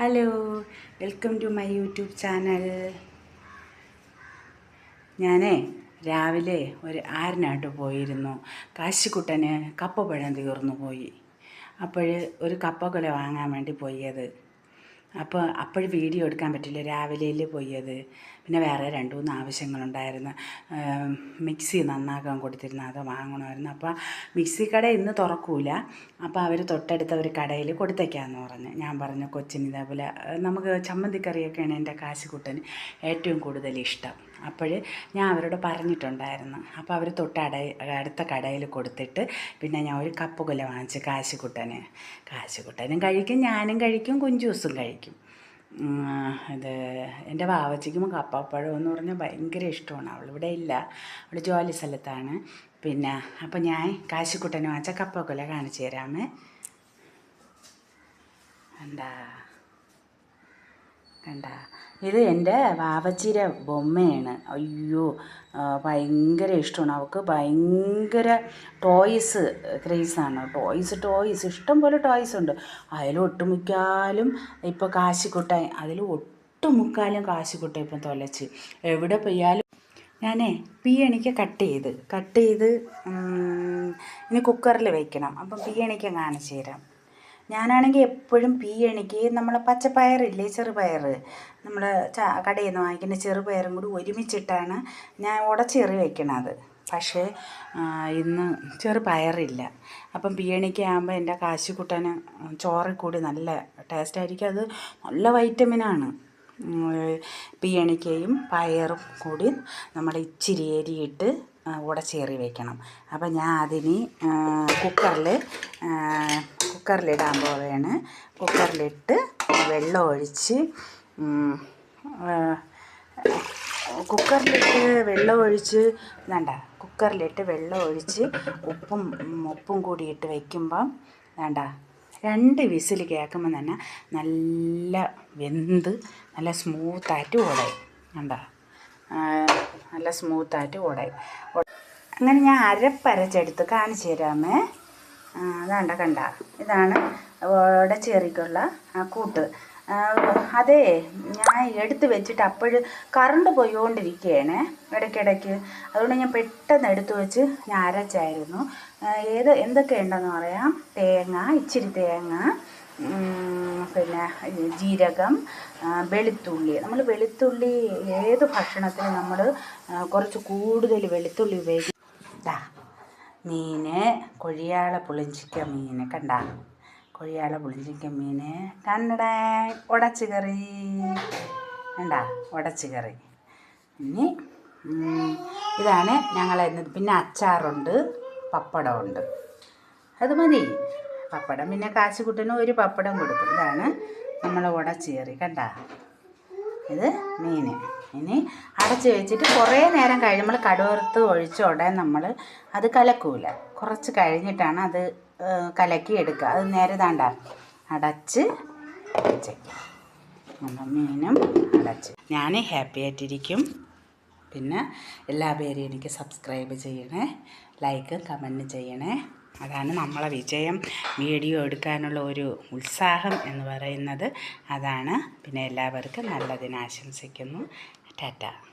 Hello welcome to my YouTube channel ഞാനേ രാവിലെ ഒരു ആറിനാട്ട് പോയിരുന്നു. കാശിക്കുട്ടന് കപ്പപ്പഴം തീർന്നു പോയി. അപ്പോൾ ഒരു കപ്പക്കൊല വാങ്ങാൻ വേണ്ടി പോയത് അപ്പോൾ അപ്പോൾ വീഡിയോ എടുക്കാൻ പറ്റില്ല. രാവിലെയിൽ പോയത്. പിന്നെ വേറെ രണ്ട് മൂന്ന് ആവശ്യങ്ങളുണ്ടായിരുന്നു. മിക്സി നന്നാക്കാൻ കൊടുത്തിരുന്നു. അത് വാങ്ങണമായിരുന്നു. അപ്പോൾ മിക്സി കട ഇന്ന് തുറക്കൂല. അപ്പോൾ അവർ തൊട്ടടുത്ത ഒരു കടയിൽ കൊടുത്തേക്കാന്ന് പറഞ്ഞു. ഞാൻ പറഞ്ഞു കൊച്ചിന് ഇതേപോലെ നമുക്ക് ചമ്മന്തിക്കറിയൊക്കെയാണ് എന്റെ കാശിക്കുട്ടന് ഏറ്റവും കൂടുതൽ ഇഷ്ടം. അപ്പോൾ ഞാൻ അവരോട് പറഞ്ഞിട്ടുണ്ടായിരുന്നു. അപ്പോൾ അവർ തൊട്ടട അടുത്ത കടയിൽ കൊടുത്തിട്ട് പിന്നെ ഞാൻ ഒരു കപ്പ് കൊല വാങ്ങിച്ച് കാശിക്കുട്ടന്. കാശിക്കുട്ടനും കഴിക്കും ഞാനും കഴിക്കും കുഞ്ചൂസും കഴിക്കും. ഇത് എന്റെ വാവച്ചിക്കും കപ്പപ്പഴം എന്ന് പറഞ്ഞാൽ ഭയങ്കര ഇഷ്ടമാണ്. അവൾ ഇവിടെ ഇല്ല. അവൾ ജോലി സ്ഥലത്താണ്. പിന്നെ അപ്പോൾ ഞാൻ കാശിക്കുട്ടന് വാങ്ങിച്ച കപ്പക്കൊല കാണിച്ചു തരാമേ. എന്താ? കണ്ട. ഇത് എന്റെ വാവച്ചിര ബൊമ്മയാണ്. അയ്യോ ഭയങ്കര ഇഷ്ടമാണ്. അവൾക്ക് ഭയങ്കര ടോയ്സ് ക്രേസാണ് ടോയ്സ് ടോയ്സ് ഇഷ്ടം പോലെ ടോയ്സ് ഉണ്ട്. അതിൽ ഒട്ടുമിക്കാലും ഇപ്പോൾ കാശിക്കുട്ടായി അതിൽ ഒട്ടുമുക്കാലും കാശിക്കുട്ട ഇപ്പം തൊലച്ച്. എവിടെ പെയ്യാലും ഞാനേ പീയണിക്ക കട്ട് ചെയ്ത് കട്ട് ചെയ്ത് ഇനി കുക്കറിൽ വയ്ക്കണം അപ്പം പീയണിക്ക കാണിച്ചു തരാം ഞാനാണെങ്കിൽ എപ്പോഴും പീ എണിക്ക്. നമ്മൾ പച്ചപ്പയറില്ലേ ചെറുപയർ നമ്മൾ കടയിൽ നിന്ന് വാങ്ങിക്കുന്ന ചെറുപയറും കൂടി ഒരുമിച്ചിട്ടാണ് ഞാൻ ഉടച്ചെറി വയ്ക്കണത് പക്ഷേ ഇന്ന് ഇന്ന് ചെറുപയറില്ല. അപ്പം പീയണിക്ക ആകുമ്പോൾ എന്റെ കാശിക്കുട്ടന് ചോറിൽ കൂടി നല്ല ടേസ്റ്റായിരിക്കും. അത് നല്ല വൈറ്റമിനാണ്. പീയണിക്കയും പയറും കൂടി നമ്മൾ ഇച്ചിരി എരിയിട്ട് ഉടച്ചേറി വയ്ക്കണം അപ്പം ഞാൻ അതിന് കുക്കറിൽ കുക്കറിലിടാൻ പോവുകയാണ്. കുക്കറിലിട്ട് വെള്ളം ഒഴിച്ച് കുക്കറിലിട്ട് വെള്ളം ഒഴിച്ച് വേണ്ട കുക്കറിലിട്ട് വെള്ളം ഒഴിച്ച് ഉപ്പും ഉപ്പും കൂടി ഇട്ട് വയ്ക്കുമ്പം വേണ്ട രണ്ട് വിസിൽ കേൾക്കുമ്പോൾ തന്നെ നല്ല വെന്ത് നല്ല സ്മൂത്തായിട്ട് ഉടയും വേണ്ട നല്ല സ്മൂത്തായിട്ട് ഉടയും അങ്ങനെ ഞാൻ അരപ്പരച്ചെടുത്ത് കാണിച്ചു തരാമേ. അതാണ്ട കണ്ട. ഇതാണ് ഓടെ ആ കൂട്ട്. അതെ അതേ ഞാൻ എടുത്ത് വെച്ചിട്ട് അപ്പോൾ കറണ്ട് പോയിക്കൊണ്ടിരിക്കുകയാണ് ഇടയ്ക്കിടയ്ക്ക്. അതുകൊണ്ട് ഞാൻ പെട്ടെന്ന് എടുത്തു വെച്ച് ഞാൻ അരച്ചായിരുന്നു. ഏത് എന്തൊക്കെ ഉണ്ടെന്ന് പറയാം. തേങ്ങ ഇച്ചിരി തേങ്ങ പിന്നെ ജീരകം വെളുത്തുള്ളി. നമ്മൾ വെളുത്തുള്ളി ഏത് ഭക്ഷണത്തിനും നമ്മൾ കുറച്ച് കൂടുതൽ വെളുത്തുള്ളി ഉപയോഗിക്കും. മീന് കൊഴിയാള പുളിഞ്ചിക്ക മീൻ കണ്ട? കൊഴിയാള പുളിഞ്ചിക്ക മീൻ കണ്ടട ഉടച്ചു കറി. കണ്ട? ഉടച്ചു കറി. ഇനി ഇതാണ് ഞങ്ങൾ പിന്നെ അച്ചാറുണ്ട് പപ്പടമുണ്ട്. അത് മതി. പപ്പടം പിന്നെ കാശുകുട്ടന് ഒരു പപ്പടം കൊടുക്കും. ഇതാണ് നമ്മൾ ഉടച്ചേറി കണ്ട? ഇത് മീൻ ഇനി അടച്ച് വെച്ചിട്ട് കുറേ നേരം കഴിയുമ്പോൾ കടുവറുത്ത് ഒഴിച്ച ഉടൻ നമ്മൾ അത് കലക്കൂല. കുറച്ച് കഴിഞ്ഞിട്ടാണ് അത് കലക്കി എടുക്കുക. അത് നേരെ താണ്ട അടച്ച് മീനും അടച്ച്. ഞാൻ ഹാപ്പി ആയിട്ടിരിക്കും. പിന്നെ എല്ലാ പേരും എനിക്ക് സബ്സ്ക്രൈബ് ചെയ്യണേ. ലൈക്ക് കമന്റ് ചെയ്യണേ. അതാണ് നമ്മളെ വിജയം. വീഡിയോ എടുക്കാനുള്ള ഒരു ഉത്സാഹം എന്ന് പറയുന്നത്. അതാണ്. പിന്നെ എല്ലാവർക്കും നല്ലതിന് ആശംസിക്കുന്നു. টাটা।